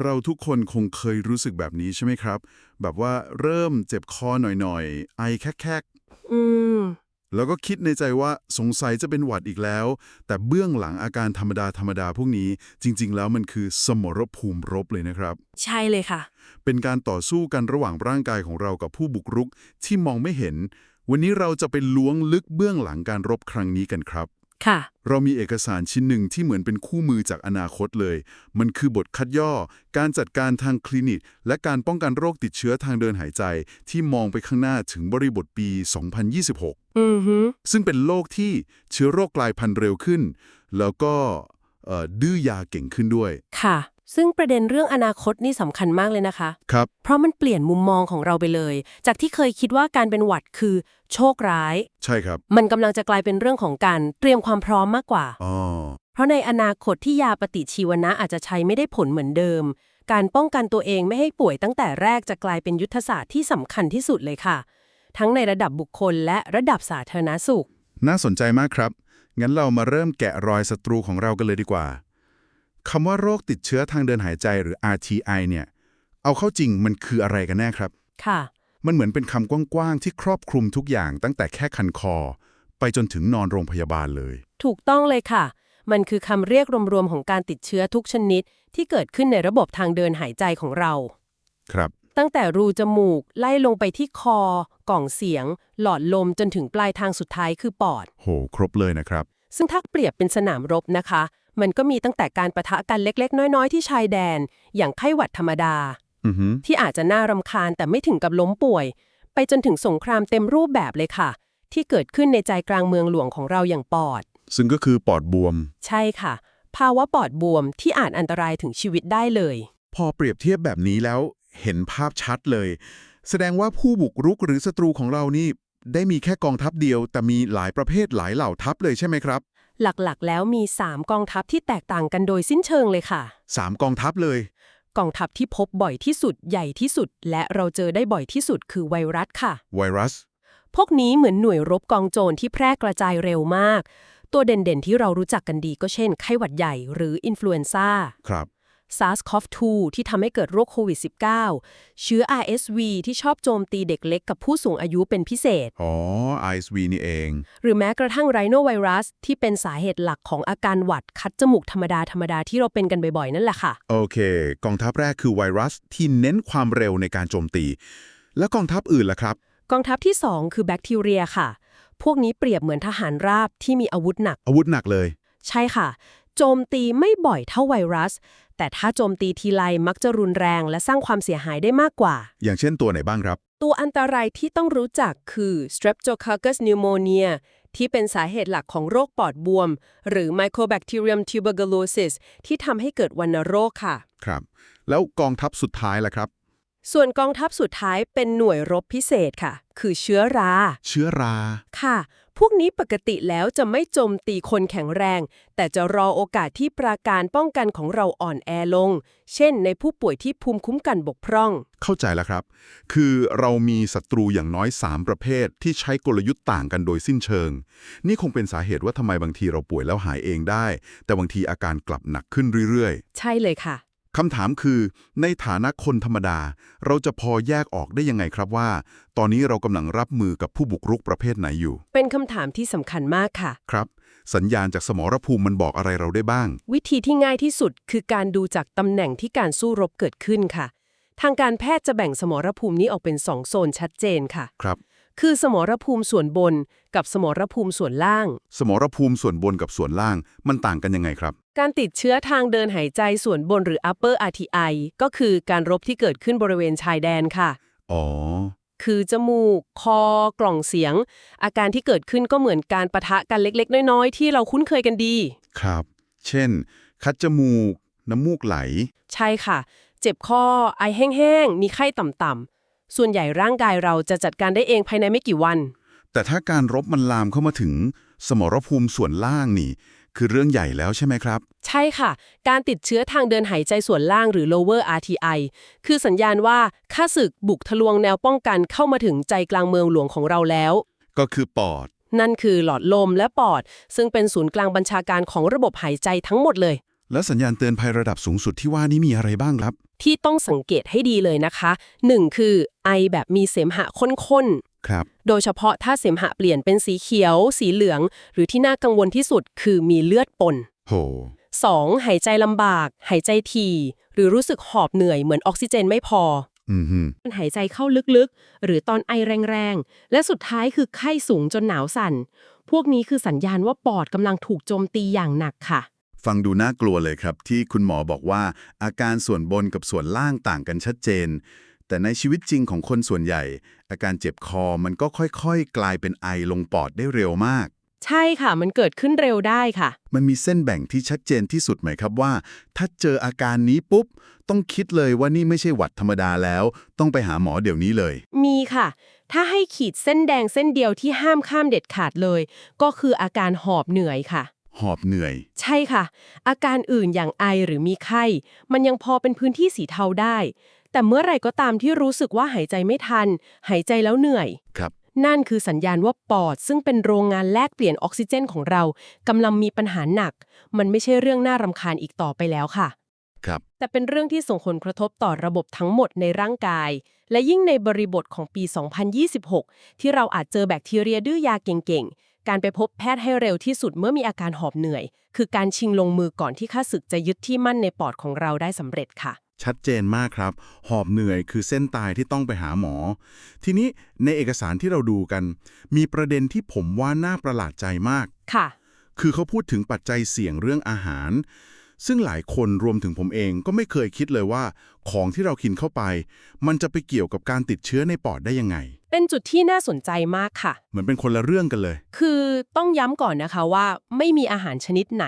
เราทุกคนคงเคยรู้สึกแบบนี้ใช่ไหมครับ แบบว่าเริ่มเจ็บคอหน่อยๆ ไอแคกอืมๆแล้วก็คิดในใจว่าสงสัยจะเป็นหวัดอีกแล้ว แต่เบื้องหลังอาการธรรมดาธรรมดาพวกนี้ จริง ๆ แล้วมันคือสมรภูมิรบเลยนะครับ ใช่เลยค่ะ เป็นการต่อสู้กันระหว่างร่างกายของเรากับผู้บุกรุกที่มองไม่เห็น วันนี้เราจะไปล้วงลึกเบื้องหลังการรบครั้งนี้กันครับ ค่ะ เรามีเอกสารชิ้นหนึ่งที่เหมือนเป็นคู่มือจากอนาคตเลย มันคือบทคัดย่อ การจัดการทางคลินิก และการป้องกันโรคติดเชื้อทางเดินหายใจ ที่มองไปข้างหน้าถึงบริบทปี 2026 อือฮึซึ่งเป็นโรคที่เชื้อโรคกลายพันธุ์เร็วขึ้น แล้วก็เอ่อดื้อยาเก่งขึ้นด้วย ค่ะ ซึ่งประเด็นเรื่องอนาคตนี่สำคัญมากเลยนะคะ ครับ เพราะมันเปลี่ยนมุมมองของเราไปเลย จากที่เคยคิดว่าการเป็นหวัดคือ โชคร้าย ใช่ครับมันกำลังจะกลายเป็นเรื่องของการเตรียมความพร้อมมากกว่า อ๋อเพราะในอนาคตที่ยาปฏิชีวนะอาจจะใช้ไม่ได้ผลเหมือนเดิม การป้องกันตัวเองไม่ให้ป่วยตั้งแต่แรกจะกลายเป็นยุทธศาสตร์ที่สำคัญที่สุดเลยค่ะ ทั้งในระดับบุคคลและระดับสาธารณสุข น่าสนใจมากครับ งั้นเรามาเริ่มแกะรอยศัตรูของเรากันเลยดีกว่า คำว่าโรคติดเชื้อทางเดินหายใจหรือ RTI เนี่ย เอาเข้าจริงมันคืออะไรกันแน่ครับ ค่ะ มันเหมือนเป็นคำกว้างๆ ที่ครอบคลุมทุกอย่างตั้งแต่แค่คันคอ ไปจนถึงนอนโรงพยาบาลเลย ถูกต้องเลยค่ะ มันคือคำเรียกรวมๆ ของการติดเชื้อทุกชนิด ที่เกิดขึ้นในระบบทางเดินหายใจของเรา ครับ ตั้งแต่รูจมูก ไล่ลงไปที่คอ กล่องเสียง หลอดลมจนถึงปลายทางสุดท้ายคือปอด โห ครบเลยนะครับ ซึ่งถ้าเปรียบเป็นสนามรบนะคะ มันก็มีตั้งแต่การประทะกันเล็กๆ น้อยๆ ที่ชายแดน อย่างไข้หวัดธรรมดาอือฮึที่อาจจะน่ารำคาญแต่ไม่ถึงกับล้มป่วย ไปจนถึงสงครามเต็มรูปแบบเลยค่ะ ที่เกิดขึ้นในใจกลางเมืองหลวงของเราอย่างปอด ซึ่งก็คือปอดบวม ใช่ค่ะ ภาวะปอดบวมที่อาจอันตรายถึงชีวิตได้เลย พอเปรียบเทียบแบบนี้แล้วเห็นภาพชัดเลย แสดงว่าผู้บุกรุกหรือศัตรูของเรานี่ได้มีแค่กองทัพเดียว แต่มีหลายประเภทหลายเหล่าทัพเลยใช่ไหมครับ หลักๆ แล้วมี 3 กองทัพที่แตกต่างกันโดยสิ้นเชิงเลยค่ะสามกองทัพเลย กองทัพที่พบบ่อยที่สุดใหญ่ที่สุด และเราเจอได้บ่อยที่สุดคือไวรัสค่ะ ไวรัส พวกนี้เหมือนหน่วยรบกองโจรที่แพร่กระจายเร็วมาก ตัวเด่นๆที่เรารู้จักกันดีก็เช่นไข้หวัดใหญ่หรืออินฟลูเอนซ่าครับ SARS-CoV-2 ที่ทำให้เกิดโรคโควิด -19 เชื้อ RSV ที่ชอบโจมตีเด็กเล็กกับผู้สูงอายุเป็นพิเศษ อ๋อ ISV นี่เอง หรือแม้กระทั่งไรโนไวรัสที่เป็นสาเหตุหลักของอาการหวัดคัดจมูกธรรมดาธรรมดาที่เราเป็นกันบ่อยๆ นั่นแหละค่ะ โอเค กองทัพแรกคือไวรัสที่เน้นความเร็วในการโจมตี แล้วกองทัพอื่นล่ะครับ กองทัพที่ 2 คือแบคทีเรียค่ะ พวกนี้เปรียบเหมือนทหารราบที่มีอาวุธหนัก อาวุธหนักเลย ใช่ค่ะ โจมตีไม่บ่อยเท่าไวรัส แต่ถ้าโจมตีทีไรมักจะรุนแรงและสร้างความเสียหายได้มากกว่า อย่างเช่นตัวไหนบ้างครับ ตัวอันตรายที่ต้องรู้จักคือ Streptococcus pneumonia ที่เป็นสาเหตุหลักของโรคปอดบวม หรือ Mycobacterium tuberculosis ที่ทำให้เกิดวัณโรคค่ะ ครับ แล้วกองทัพสุดท้ายล่ะครับ ส่วนกองทัพสุดท้ายเป็นหน่วยรบพิเศษค่ะ คือเชื้อรา เชื้อรา ค่ะ พวกนี้ปกติแล้วจะไม่โจมตีคนแข็งแรง แต่จะรอโอกาสที่ปราการป้องกันของเราอ่อนแอลง เช่น ในผู้ป่วยที่ภูมิคุ้มกันบกพร่อง เข้าใจแล้วครับ คือเรามีศัตรูอย่างน้อย 3 ประเภท ที่ใช้กลยุทธ์ต่างกันโดยสิ้นเชิง นี่คงเป็นสาเหตุว่าทำไมบางทีเราป่วยแล้วหายเองได้ แต่บางทีอาการกลับหนักขึ้นเรื่อยใช่เลยค่ะๆ คำถามคือ ในฐานะคนธรรมดา เราจะพอแยกออกได้ยังไงครับว่า ตอนนี้เรากำลังรับมือกับผู้บุกรุกประเภทไหนอยู่ เป็นคำถามที่สำคัญมากค่ะ ครับ สัญญาณจากสมรภูมิมันบอกอะไรเราได้บ้าง วิธีที่ง่ายที่สุดคือการดูจากตำแหน่งที่การสู้รบเกิดขึ้นค่ะ ทางการแพทย์จะแบ่งสมรภูมินี้ออกเป็น2โซนชัดเจนค่ะ ครับ คือสมรภูมิส่วนบนกับสมรภูมิส่วนล่าง สมรภูมิส่วนบนกับส่วนล่างมันต่างกันยังไงครับ การติดเชื้อทางเดินหายใจส่วนบนหรือ upper RTI ก็คือการรบที่เกิดขึ้นบริเวณชายแดนค่ะ อ๋อ คือจมูก คอ กล่องเสียง อาการที่เกิดขึ้นก็เหมือนการประทะกันเล็กๆ น้อยๆ ที่เราคุ้นเคยกันดี ครับ เช่น คัดจมูก น้ำมูกไหล ใช่ค่ะ เจ็บคอ ไอแห้งๆ มีไข้ต่ำๆ ส่วนใหญ่ร่างกายเราจะจัดการได้เองภายในไม่กี่วัน แต่ถ้าการรบมันลามเข้ามาถึงสมรภูมิส่วนล่างนี่ คือเรื่องใหญ่แล้วใช่ไหมครับ ใช่ค่ะ การติดเชื้อทางเดินหายใจส่วนล่างหรือ lower RTI คือสัญญาณว่าข้าศึกบุกทะลวงแนวป้องกันเข้ามาถึงใจกลางเมืองหลวงของเราแล้ว ก็คือปอด นั่นคือหลอดลมและปอด ซึ่งเป็นศูนย์กลางบัญชาการของระบบหายใจทั้งหมดเลย แล้วสัญญาณเตือนภัยระดับสูงสุดที่ว่านี้มีอะไรบ้างครับ ที่ต้องสังเกตให้ดีเลยนะคะหนึ่งคือไอแบบมีเสมหะข้นๆครับ โดยเฉพาะถ้าเสมหะเปลี่ยนเป็นสีเขียว สีเหลือง หรือที่น่ากังวลที่สุดคือมีเลือดปนโห 2. หายใจลำบาก หายใจทีหรือรู้สึกหอบเหนื่อยเหมือนออกซิเจนไม่พออืมฮึมันหายใจเข้าลึกๆ หรือตอนไอแรงๆ และสุดท้ายคือไข้สูงจนหนาวสั่น พวกนี้คือสัญญาณว่าปอดกำลังถูกโจมตีอย่างหนักค่ะ ฟังดูน่ากลัวเลยครับ ที่คุณหมอบอกว่า อาการส่วนบนกับส่วนล่างต่างกันชัดเจน แต่ในชีวิตจริงของคนส่วนใหญ่ อาการเจ็บคอมันก็ค่อยๆ กลายเป็นไอลงปอดได้เร็วมาก ใช่ค่ะ มันเกิดขึ้นเร็วได้ค่ะ มันมีเส้นแบ่งที่ชัดเจนที่สุดไหมครับว่า ถ้าเจออาการนี้ปุ๊บ ต้องคิดเลยว่านี่ไม่ใช่หวัดธรรมดาแล้ว ต้องไปหาหมอเดี๋ยวนี้เลย มีค่ะ ถ้าให้ขีดเส้นแดงเส้นเดียวที่ห้ามข้ามเด็ดขาดเลย ก็คืออาการหอบเหนื่อยค่ะ หอบเหนื่อย ใช่ค่ะ อาการอื่นอย่างไอหรือมีไข้ มันยังพอเป็นพื้นที่สีเทาได้ แต่เมื่อไหร่ก็ตามที่รู้สึกว่าหายใจไม่ทัน หายใจแล้วเหนื่อย ครับ นั่นคือสัญญาณว่าปอด ซึ่งเป็นโรงงานแลกเปลี่ยนออกซิเจนของเรากำลังมีปัญหาหนัก มันไม่ใช่เรื่องน่ารำคาญอีกต่อไปแล้วค่ะ ครับ แต่เป็นเรื่องที่ส่งผลกระทบต่อระบบทั้งหมดในร่างกาย และยิ่งในบริบทของปี 2026 ที่เราอาจเจอแบคทีเรียดื้อยาเก่งๆ การไปพบแพทย์ให้เร็วที่สุดเมื่อมีอาการหอบเหนื่อย คือการชิงลงมือก่อนที่ข้าศึกจะยึดที่มั่นในปอดของเราได้สำเร็จค่ะ ชัดเจนมากครับ หอบเหนื่อยคือเส้นตายที่ต้องไปหาหมอ ทีนี้ในเอกสารที่เราดูกัน มีประเด็นที่ผมว่าน่าประหลาดใจมากค่ะ คือเขาพูดถึงปัจจัยเสี่ยงเรื่องอาหาร ซึ่งหลายคนรวมถึงผมเองก็ไม่เคยคิดเลยว่า ของที่เรากินเข้าไป มันจะไปเกี่ยวกับการติดเชื้อในปอดได้ยังไง เป็นจุดที่น่าสนใจมากค่ะ เหมือนเป็นคนละเรื่องกันเลย คือต้องย้ำก่อนนะคะว่าไม่มีอาหารชนิดไหน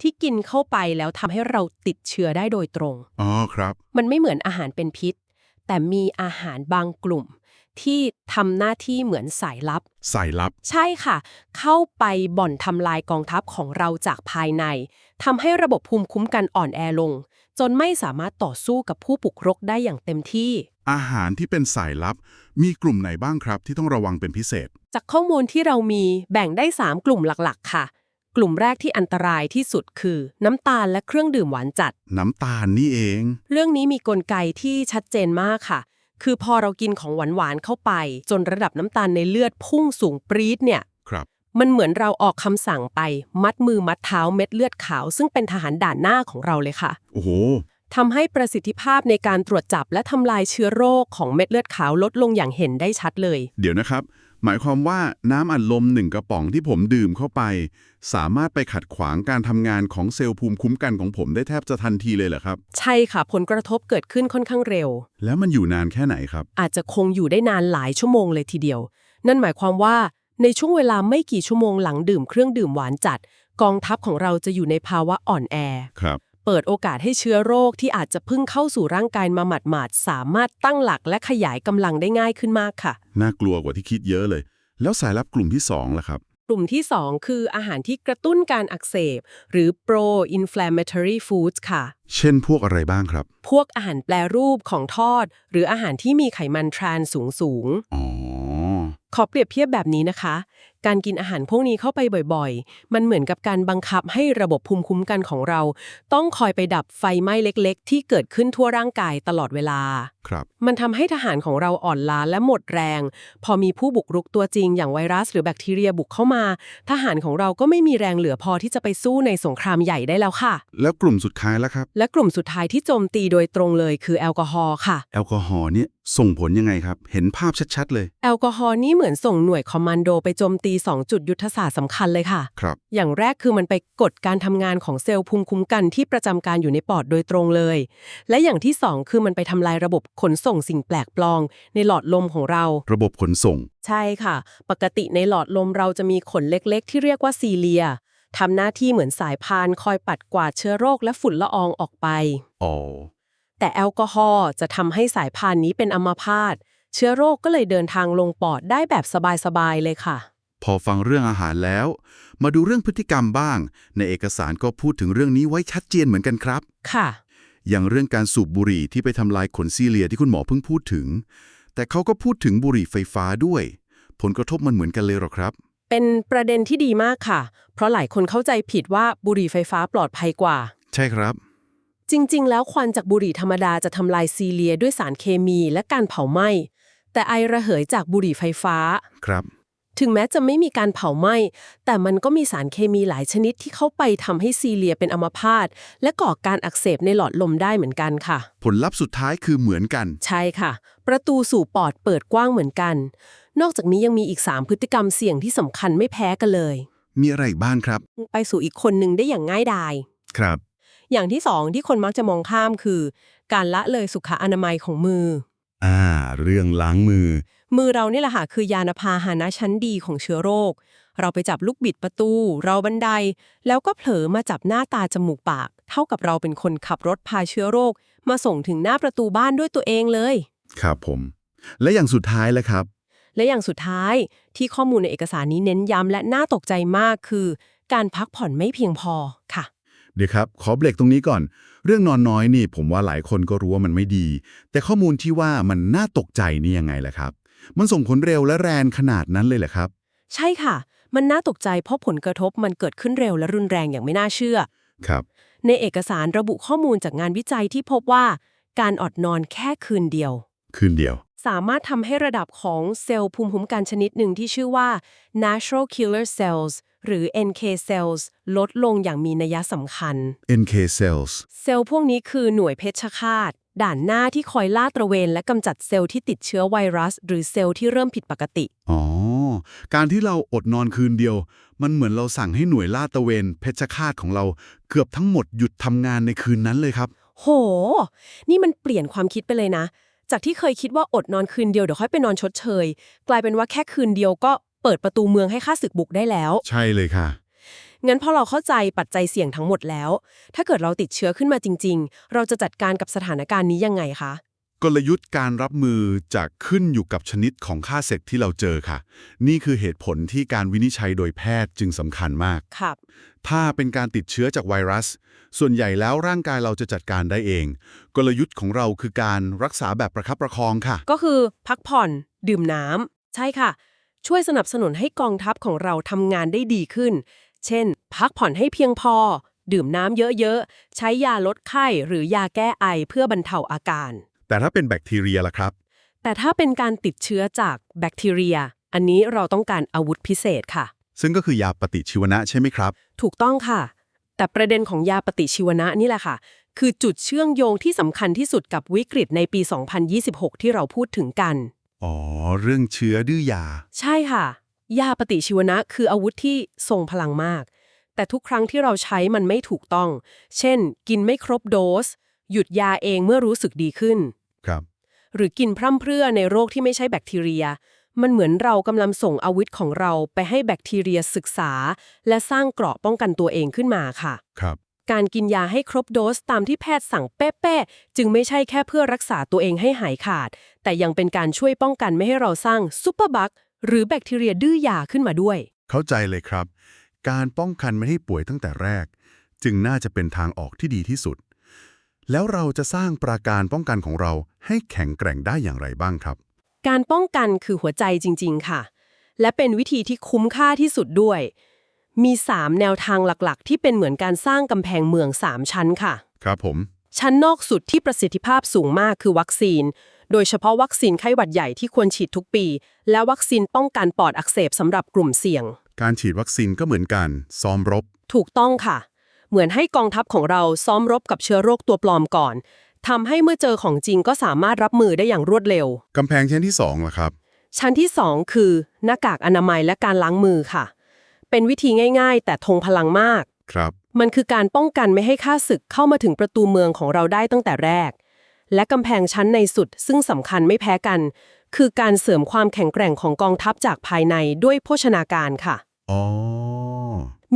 ที่กินเข้าไปแล้วทำให้เราติดเชื้อได้โดยตรง อ๋อครับ มันไม่เหมือนอาหารเป็นพิษ แต่มีอาหารบางกลุ่ม ที่ทำหน้าที่เหมือนสายลับ สายลับ ใช่ค่ะ เข้าไปบ่อนทำลายกองทัพของเราจากภายในทำให้ระบบภูมิคุ้มกันอ่อนแอลง จนไม่สามารถต่อสู้กับผู้ปุกรกได้อย่างเต็มที่ อาหารที่เป็นสายลับ มีกลุ่มไหนบ้างครับ ที่ต้องระวังเป็นพิเศษ จากข้อมูลที่เรามีแบ่งได้ 3 กลุ่มหลักๆ ค่ะ กลุ่มแรกที่อันตรายที่สุดคือ น้ำตาลและเครื่องดื่มหวานจัด น้ำตาลนี่เอง เรื่องนี้มีกลไกที่ชัดเจนมากค่ะ คือพอเรากินของหวานๆเข้าไป จนระดับน้ำตาลในเลือดพุ่งสูงปรี๊ดเนี่ยครับมันเหมือนเราออกคำสั่งไป มัดมือมัดเท้าเม็ดเลือดขาว ซึ่งเป็นทหารด่านหน้าของเราเลยค่ะ โอ้โห ทำให้ประสิทธิภาพในการตรวจจับและทำลายเชื้อโรคของเม็ดเลือดขาวลดลงอย่างเห็นได้ชัดเลย เดี๋ยวนะครับ หมายความว่าน้ำอัดลมหนึ่งกระป๋องที่ผมดื่มเข้าไป สามารถไปขัดขวางการทำงานของเซลล์ภูมิคุ้มกันของผมได้แทบจะทันทีเลยเหรอครับ ใช่ค่ะ ผลกระทบเกิดขึ้นค่อนข้างเร็ว แล้วมันอยู่นานแค่ไหนครับ อาจจะคงอยู่ได้นานหลายชั่วโมงเลยทีเดียว นั่นหมายความว่าในช่วงเวลาไม่กี่ชั่วโมงหลังดื่มเครื่องดื่มหวานจัด กองทัพของเราจะอยู่ในภาวะอ่อนแอครับ เปิดโอกาสให้เชื้อโรคที่อาจจะเพิ่งเข้าสู่ร่างกายมาหมาดๆสามารถตั้งหลักและขยายกำลังได้ง่ายขึ้นมากค่ะ น่ากลัวกว่าที่คิดเยอะเลย แล้วสายลับกลุ่มที่2ล่ะครับ กลุ่มที่ 2 คืออาหารที่กระตุ้นการอักเสบ หรือ pro inflammatory foods ค่ะ เช่นพวกอะไรบ้างครับ พวกอาหารแปรรูปของทอด หรืออาหารที่มีไขมันทรานสูงสูงๆอ๋อขอเปรียบเทียบแบบนี้นะคะ การกินอาหารพวกนี้เข้าไปบ่อยๆ มันเหมือนกับการบังคับให้ระบบภูมิคุ้มกันของเรา ต้องคอยไปดับไฟไหม้เล็กๆ ที่เกิดขึ้นทั่วร่างกายตลอดเวลา ครับ มันทำให้ทหารของเราอ่อนล้าและหมดแรง พอมีผู้บุกรุกตัวจริงอย่างไวรัสหรือแบคทีเรียบุกเข้ามา ทหารของเราก็ไม่มีแรงเหลือพอที่จะไปสู้ในสงครามใหญ่ได้แล้วค่ะ แล้วกลุ่มสุดท้ายล่ะครับ และกลุ่มสุดท้ายที่โจมตีโดยตรงเลยคือแอลกอฮอล์ค่ะ แอลกอฮอล์เนี่ยส่งผลยังไงครับ เห็นภาพชัดๆ เลย แอลกอฮอล์นี่เหมือนส่งหน่วยคอมมานโดไปโจมตี 2 จุดยุทธศาสตร์สำคัญเลยค่ะ ครับ อย่างแรกคือมันไปกดการทำงานของเซลล์ภูมิคุ้มกันที่ประจำการอยู่ในปอดโดยตรงเลย และอย่างที่ 2 คือมันไปทำลายระบบขนส่งสิ่งแปลกปลอมในหลอดลมของเรา ระบบขนส่ง ใช่ค่ะ ปกติในหลอดลมเราจะมีขนเล็กๆ ที่เรียกว่าซีเลียทำหน้าที่เหมือนสายพานคอยปัดกวาดเชื้อโรคและฝุ่นละอองออกไปอ๋อแต่แอลกอฮอล์จะทำให้สายพานนี้เป็นอัมพาตเชื้อโรคก็เลยเดินทางลงปอดได้แบบสบายๆเลยค่ะพอฟังเรื่องอาหารแล้ว มาดูเรื่องพฤติกรรมบ้าง ในเอกสารก็พูดถึงเรื่องนี้ไว้ชัดเจนเหมือนกันครับ ค่ะ อย่างเรื่องการสูบบุหรี่ที่ไปทำลายขนซีเลียที่คุณหมอเพิ่งพูดถึง แต่เขาก็พูดถึงบุหรี่ไฟฟ้าด้วย ผลกระทบมันเหมือนกันเลยหรอครับ เป็นประเด็นที่ดีมากค่ะ เพราะหลายคนเข้าใจผิดว่าบุหรี่ไฟฟ้าปลอดภัยกว่า ใช่ครับ จริง ๆ แล้วควันจากบุหรี่ธรรมดาจะทำลายซีเลียด้วยสารเคมีและการเผาไหม้แต่ไอระเหยจากบุหรี่ไฟฟ้า ครับ ถึงแม้จะไม่มีการเผาไหม้ แต่มันก็มีสารเคมีหลายชนิดที่เข้าไปทำให้ซีเลียเป็นอัมพาตและก่อการอักเสบในหลอดลมได้เหมือนกันค่ะ ผลลัพธ์สุดท้ายคือเหมือนกัน ใช่ค่ะ ประตูสู่ปอดเปิดกว้างเหมือนกัน นอกจากนี้ยังมีอีก 3 พฤติกรรมเสี่ยงที่สำคัญไม่แพ้กันเลย มีอะไรอีกบ้างครับ ไปสู่อีกคนหนึ่งได้อย่างง่ายดาย ครับ อย่างที่สองที่คนมักจะมองข้ามคือ การละเลยสุขอนามัยของมือ อ่า เรื่องล้างมือ มือเรานี่แหละค่ะคือยานพาหนะชั้นดีของเชื้อโรค เราไปจับลูกบิดประตู เราบันได แล้วก็เผลอมาจับหน้าตาจมูกปาก เท่ากับเราเป็นคนขับรถพาเชื้อโรค มาส่งถึงหน้าประตูบ้านด้วยตัวเองเลย ครับผม และอย่างสุดท้ายแล้วครับ และอย่างสุดท้ายที่ข้อมูลในเอกสารนี้เน้นย้ำและน่าตกใจมากคือ การพักผ่อนไม่เพียงพอค่ะเดี๋ยวครับ ขอเบรกตรงนี้ก่อน เรื่องนอนน้อยนี่ ผมว่าหลายคนก็รู้ว่ามันไม่ดี แต่ข้อมูลที่ว่ามันน่าตกใจนี่ยังไงล่ะครับ มันส่งผลเร็วและแรงขนาดนั้นเลยเหรอครับ ใช่ค่ะ มันน่าตกใจเพราะผลกระทบมันเกิดขึ้นเร็วและรุนแรงอย่างไม่น่าเชื่อ ครับ ในเอกสารระบุข้อมูลจากงานวิจัยที่พบว่า การอดนอนแค่คืนเดียว คืนเดียว สามารถทำให้ระดับของเซลล์ภูมิคุ้มกันชนิดหนึ่งที่ชื่อว่า natural killer cells หรือ NK cells ลดลงอย่างมีนัยสำคัญ NK cells เซลล์พวกนี้คือหน่วยเพชฌฆาต ด่านหน้าที่คอยล่าตระเวนและกำจัดเซลล์ที่ติดเชื้อไวรัส หรือเซลล์ที่เริ่มผิดปกติ อ๋อ การที่เราอดนอนคืนเดียว มันเหมือนเราสั่งให้หน่วยลาดตระเวนเพชฌฆาตของเรา เกือบทั้งหมดหยุดทำงานในคืนนั้นเลยครับ โห นี่มันเปลี่ยนความคิดไปเลยนะ จากที่เคยคิดว่าอดนอนคืนเดียวเดี๋ยวค่อยไปนอนชดเชย กลายเป็นว่าแค่คืนเดียวก็เปิดประตูเมืองให้ข้าศึกบุกได้แล้ว ใช่เลยค่ะ งั้นพอเราเข้าใจปัจจัยเสี่ยงทั้งหมดแล้ว ถ้าเกิดเราติดเชื้อขึ้นมาจริง ๆ เราจะจัดการกับสถานการณ์นี้ยังไงคะ กลยุทธ์การรับมือจะขึ้นอยู่กับชนิดของค่าศึกที่เราเจอค่ะ นี่คือเหตุผลที่การวินิจฉัยโดยแพทย์จึงสำคัญมาก ครับ ถ้าเป็นการติดเชื้อจากไวรัส ส่วนใหญ่แล้วร่างกายเราจะจัดการได้เอง กลยุทธ์ของเราคือการรักษาแบบประคับประคองค่ะ ก็คือพักผ่อน ดื่มน้ำใช่ค่ะ ช่วยสนับสนุนให้กองทัพของเราทำงานได้ดีขึ้น เช่น พักผ่อนให้เพียงพอ ดื่มน้ำเยอะๆ ใช้ยาลดไข้หรือยาแก้ไอเพื่อบรรเทาอาการ แต่ถ้าเป็นแบคทีเรียล่ะครับ แต่ถ้าเป็นการติดเชื้อจากแบคทีเรีย อันนี้เราต้องการอาวุธพิเศษค่ะ ซึ่งก็คือยาปฏิชีวนะใช่ไหมครับ ถูกต้องค่ะ แต่ประเด็นของยาปฏิชีวนะนี่แหละค่ะ คือจุดเชื่อมโยงที่สำคัญที่สุดกับวิกฤตในปี 2026 ที่เราพูดถึงกัน อ๋อ เรื่องเชื้อดื้อยา ใช่ค่ะ ยาปฏิชีวนะคืออาวุธที่ทรงพลังมาก แต่ทุกครั้งที่เราใช้มันไม่ถูกต้อง เช่น กินไม่ครบโดส หยุดยาเองเมื่อรู้สึกดีขึ้น ครับ หรือกินพร่ำเพรื่อในโรคที่ไม่ใช่แบคทีเรีย มันเหมือนเรากำลังส่งอาวุธของเราไปให้แบคทีเรียศึกษา และสร้างเกราะป้องกันตัวเองขึ้นมาค่ะ ครับ การกินยาให้ครบโดสตามที่แพทย์สั่งเป๊ะๆจึงไม่ใช่แค่เพื่อรักษาตัวเองให้หายขาด แต่ยังเป็นการช่วยป้องกันไม่ให้เราสร้างซูเปอร์บัค หรือแบคทีเรียดื้อยาขึ้นมาด้วย เข้าใจเลยครับ การป้องกันไม่ให้ป่วยตั้งแต่แรก จึงน่าจะเป็นทางออกที่ดีที่สุด แล้วเราจะสร้างปราการป้องกันของเราให้แข็งแกร่งได้อย่างไรบ้างครับ การป้องกันคือหัวใจจริง ๆ ค่ะ และเป็นวิธีที่คุ้มค่าที่สุดด้วย มี 3 แนวทางหลักๆ ที่เป็นเหมือนการสร้างกำแพงเมือง 3 ชั้นค่ะ ครับผม ชั้นนอกสุดที่ประสิทธิภาพสูงมากคือวัคซีน โดยเฉพาะวัคซีนไข้หวัดใหญ่ที่ควรฉีดทุกปี และวัคซีนป้องกันปอดอักเสบสำหรับกลุ่มเสี่ยง การฉีดวัคซีนก็เหมือนกัน ซ้อมรบ ถูกต้องค่ะ เหมือนให้กองทัพของเราซ้อมรบกับเชื้อโรคตัวปลอมก่อนทำให้เมื่อเจอของจริงก็สามารถรับมือได้อย่างรวดเร็ว กำแพงชั้นที่2ล่ะครับ ชั้นที่ 2 คือ หน้ากากอนามัยและการล้างมือค่ะ เป็นวิธีง่าย ๆ แต่ทงพลังมาก ครับ มันคือการป้องกันไม่ให้ข้าศึกเข้ามาถึงประตูเมืองของเราได้ตั้งแต่แรก และกำแพงชั้นในสุดซึ่งสำคัญไม่แพ้กัน คือการเสริมความแข็งแกร่งของกองทัพจากภายในด้วยโภชนาการค่ะอ๋อ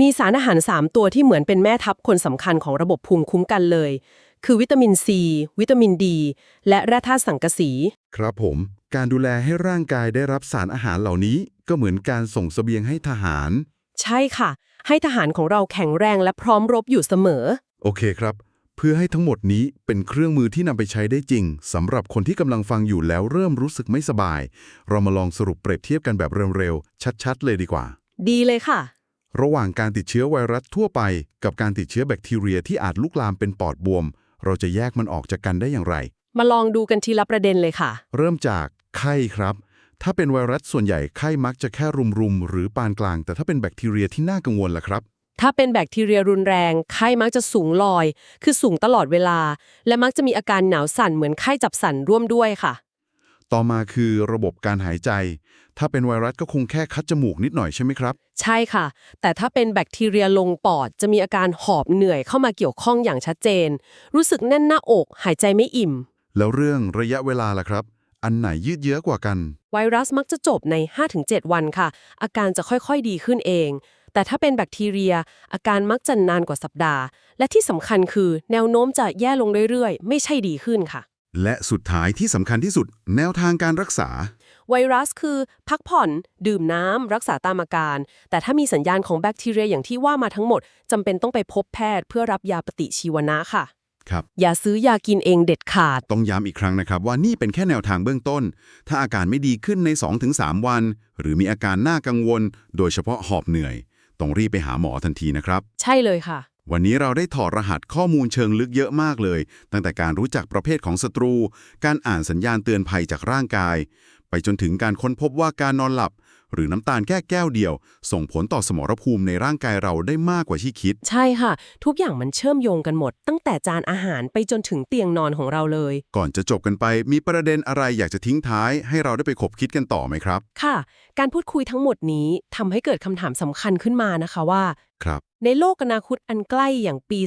มีสารอาหาร 3 ตัวที่เหมือนเป็นแม่ทัพคนสำคัญของระบบภูมิคุ้มกันเลย คือวิตามินซี วิตามินดี และแร่ธาตุสังกะสี ครับผม การดูแลให้ร่างกายได้รับสารอาหารเหล่านี้ ก็เหมือนการส่งเสบียงให้ทหาร ใช่ค่ะ ให้ทหารของเราแข็งแรงและพร้อมรบอยู่เสมอ โอเคครับเพื่อให้ทั้งหมดนี้เป็นเครื่องมือที่นำไปใช้ได้จริงสำหรับคนที่กำลังฟังอยู่แล้วเริ่มรู้สึกไม่สบาย เรามาลองสรุปเปรียบเทียบกันแบบเร็วๆ ชัดๆ เลยดีกว่า ดีเลยค่ะ ระหว่างการติดเชื้อไวรัสทั่วไป กับการติดเชื้อแบคทีเรียที่อาจลุกลามเป็นปอดบวม เราจะแยกมันออกจากกันได้อย่างไร มาลองดูกันทีละประเด็นเลยค่ะ เริ่มจากไข้ครับ ถ้าเป็นไวรัสส่วนใหญ่ไข้มักจะแค่รุมๆหรือปานกลาง แต่ถ้าเป็นแบคทีเรียที่น่ากังวลล่ะครับ ถ้าเป็นแบคทีเรียรุนแรง ไข้มักจะสูงลอย คือสูงตลอดเวลา และมักจะมีอาการหนาวสั่นเหมือนไข้จับสั่นร่วมด้วยค่ะ ต่อมาคือระบบการหายใจ ถ้าเป็นไวรัสก็คงแค่คัดจมูกนิดหน่อยใช่ไหมครับ ใช่ค่ะ แต่ถ้าเป็นแบคทีเรียลงปอด จะมีอาการหอบเหนื่อยเข้ามาเกี่ยวข้องอย่างชัดเจน รู้สึกแน่นหน้าอก หายใจไม่อิ่ม แล้วเรื่องระยะเวลาล่ะครับ อันไหนยืดเยื้อกว่ากัน ไวรัสมักจะจบใน 5-7 วันค่ะ อาการจะค่อยๆดีขึ้นเอง แต่ถ้าเป็นแบคทีเรีย อาการมักจะนานกว่าสัปดาห์ และที่สำคัญคือแนวโน้มจะแย่ลงเรื่อยๆ ไม่ใช่ดีขึ้นค่ะ และสุดท้ายที่สำคัญที่สุด แนวทางการรักษา ไวรัสคือ พักผ่อน ดื่มน้ำ รักษาตามอาการ แต่ถ้ามีสัญญาณของแบคทีเรียอย่างที่ว่ามาทั้งหมดจำเป็นต้องไปพบแพทย์เพื่อรับยาปฏิชีวนะค่ะครับอย่าซื้อยากินเองเด็ดขาด ต้องย้ำอีกครั้งนะครับว่านี่เป็นแค่แนวทางเบื้องต้น ถ้าอาการไม่ดีขึ้นใน 2-3 วัน หรือมีอาการน่ากังวล โดยเฉพาะหอบเหนื่อย ต้องรีบไปหาหมอทันทีนะครับ ใช่เลยค่ะ วันนี้เราได้ถอดรหัสข้อมูลเชิงลึกเยอะมากเลย ตั้งแต่การรู้จักประเภทของศัตรู การอ่านสัญญาณเตือนภัยจากร่างกาย ไปจนถึงการค้นพบว่าการนอนหลับ หรือน้ำตาลแค่แก้วเดียว ส่งผลต่อสมรภูมิในร่างกายเราได้มากกว่าที่คิด ใช่ค่ะ ทุกอย่างมันเชื่อมโยงกันหมด ตั้งแต่จานอาหารไปจนถึงเตียงนอนของเราเลย ก่อนจะจบกันไปมีประเด็นอะไรอยากจะทิ้งท้าย ให้เราได้ไปคบคิดกันต่อไหมครับ ค่ะ การพูดคุยทั้งหมดนี้ทำให้เกิดคำถามสำคัญขึ้นมานะคะว่า ครับ ในโลกอนาคตอันใกล้อย่างปี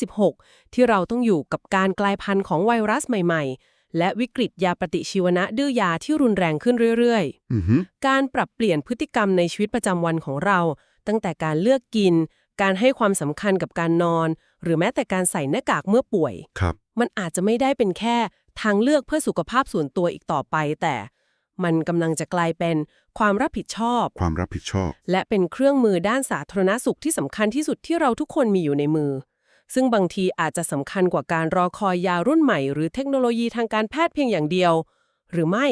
2026 ที่เราต้องอยู่กับการกลายพันธุ์ของไวรัสใหม่ ๆ และวิกฤตยาปฏิชีวนะดื้อยาที่รุนแรงขึ้นเรื่อยๆอือฮึการปรับเปลี่ยนพฤติกรรมในชีวิตประจำวันของเรา ตั้งแต่การเลือกกิน การให้ความสำคัญกับการนอน หรือแม้แต่การใส่หน้ากากเมื่อป่วยครับมันอาจจะไม่ได้เป็นแค่ทางเลือกเพื่อสุขภาพส่วนตัวอีกต่อไป แต่มันกำลังจะกลายเป็นความรับผิดชอบ ความรับผิดชอบ และเป็นเครื่องมือด้านสาธารณสุขที่สำคัญที่สุดที่เราทุกคนมีอยู่ในมือ ซึ่งบางทีอาจจะสำคัญกว่าการรอคอยยารุ่นใหม่ หรือเทคโนโลยีทางการแพทย์เพียงอย่างเดียว หรือไม่